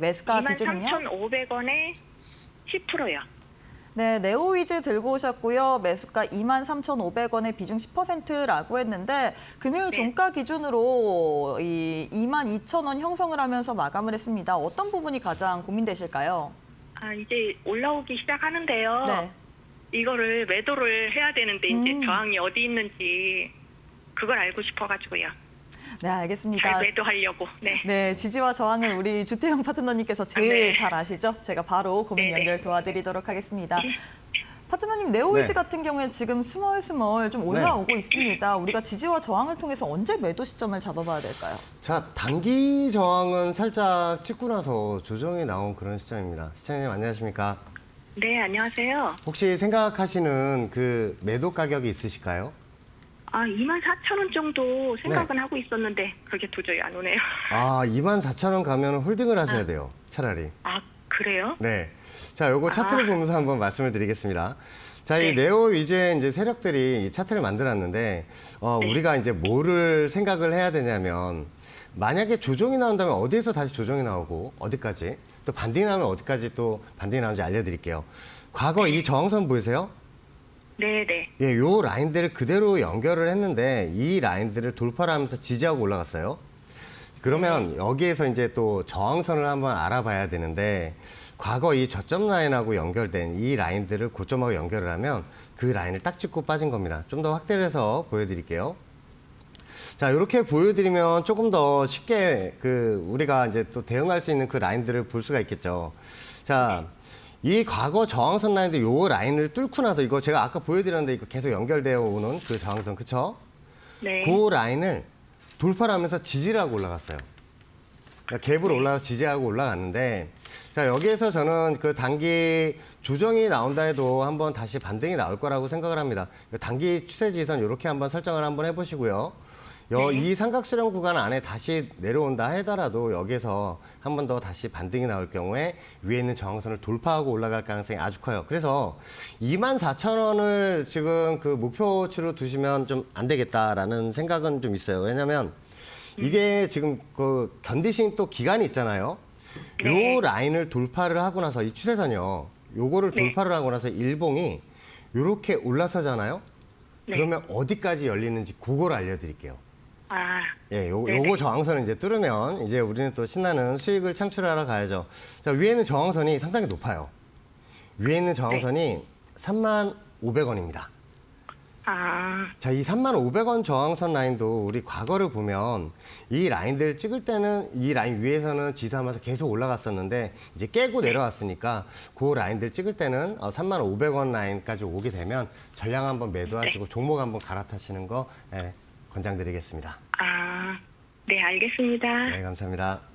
매수가 비중은요? 23,500원에 10%요. 네, 네오위즈 들고 오셨고요. 매수가 23,500원에 비중 10%라고 했는데 금요일 네. 종가 기준으로 이 22,000원 형성을 하면서 마감을 했습니다. 어떤 부분이 가장 고민되실까요? 아, 이제 올라오기 시작하는데요. 네. 이거를 매도를 해야 되는데 이제 음. 저항이 어디 있는지 그걸 알고 싶어가지고요. 네, 알겠습니다. 잘 매도하려고. 네. 네, 지지와 저항은 우리 주태영 파트너님께서 제일 네. 잘 아시죠? 제가 바로 고민 네, 네. 연결 도와드리도록 하겠습니다. 파트너님, 네오위즈 네. 같은 경우에 지금 스멀스멀 좀 올라오고 있습니다. 우리가 지지와 저항을 통해서 언제 매도 시점을 잡아봐야 될까요? 자, 단기 저항은 살짝 찍고 나서 조정이 나온 그런 시점입니다. 시청자님 안녕하십니까? 네, 안녕하세요. 혹시 생각하시는 그 매도 가격이 있으실까요? 아, 24,000원 정도 생각은 네. 하고 있었는데 그게 도저히 안 오네요. 아, 24,000원 가면 홀딩을 하셔야 돼요. 차라리. 아, 그래요? 네. 자, 요거 차트를 아. 보면서 한번 말씀을 드리겠습니다. 자, 이 네. 네오 위주의 이제 세력들이 이 차트를 만들었는데, 어, 네. 우리가 이제 뭐를 생각을 해야 되냐면, 만약에 조정이 나온다면 어디에서 다시 조정이 나오고, 어디까지, 또 반등이 나오면 어디까지 또 반등이 나오는지 알려드릴게요. 과거 이 저항선 보이세요? 네, 네. 예, 요 라인들을 그대로 연결을 했는데, 이 라인들을 돌파를 하면서 지지하고 올라갔어요. 그러면 여기에서 이제 또 저항선을 한번 알아봐야 되는데 과거 이 저점 라인하고 연결된 이 라인들을 고점하고 연결을 하면 그 라인을 딱 찍고 빠진 겁니다. 좀 더 확대를 해서 보여드릴게요. 자, 이렇게 보여드리면 조금 더 쉽게 그 우리가 이제 또 대응할 수 있는 그 라인들을 볼 수가 있겠죠. 자, 이 과거 저항선 라인들 요 라인을 뚫고 나서 이거 제가 아까 보여드렸는데 이거 계속 연결되어 오는 그 저항선, 그쵸? 네. 그 라인을 돌파를 하면서 지지를 하고 올라갔어요. 그러니까 갭으로 올라가서 지지하고 올라갔는데, 자, 여기에서 저는 그 단기 조정이 나온다 해도 한번 다시 반등이 나올 거라고 생각을 합니다. 그 단기 추세 지선 이렇게 한번 설정을 한번 해보시고요. 여, 이 삼각수렴 구간 안에 다시 내려온다 하더라도 여기에서 한 번 더 다시 반등이 나올 경우에 위에 있는 저항선을 돌파하고 올라갈 가능성이 아주 커요. 그래서 24,000원을 지금 그 목표치로 두시면 좀 안 되겠다라는 생각은 좀 있어요. 왜냐면 이게 지금 그 견디신 또 기간이 있잖아요. 네. 요 라인을 돌파를 하고 나서 이 추세선이요. 요거를 네. 돌파를 하고 나서 일봉이 요렇게 올라서잖아요. 네. 그러면 어디까지 열리는지 그걸 알려드릴게요. 아, 예, 요, 네네. 요거 저항선을 이제 뚫으면 이제 우리는 또 신나는 수익을 창출하러 가야죠. 자, 위에는 저항선이 상당히 높아요. 위에 있는 저항선이 3만 500원입니다. 아, 자, 이 3만 500원 저항선 라인도 우리 과거를 보면 이 라인들 찍을 때는 이 라인 위에서는 지수하면서 계속 올라갔었는데 이제 깨고 내려왔으니까 그 라인들 찍을 때는 어, 3만 500원 라인까지 오게 되면 전량 한번 매도하시고 종목 한번 갈아타시는 거 예, 권장드리겠습니다. 아, 네, 알겠습니다. 네, 감사합니다.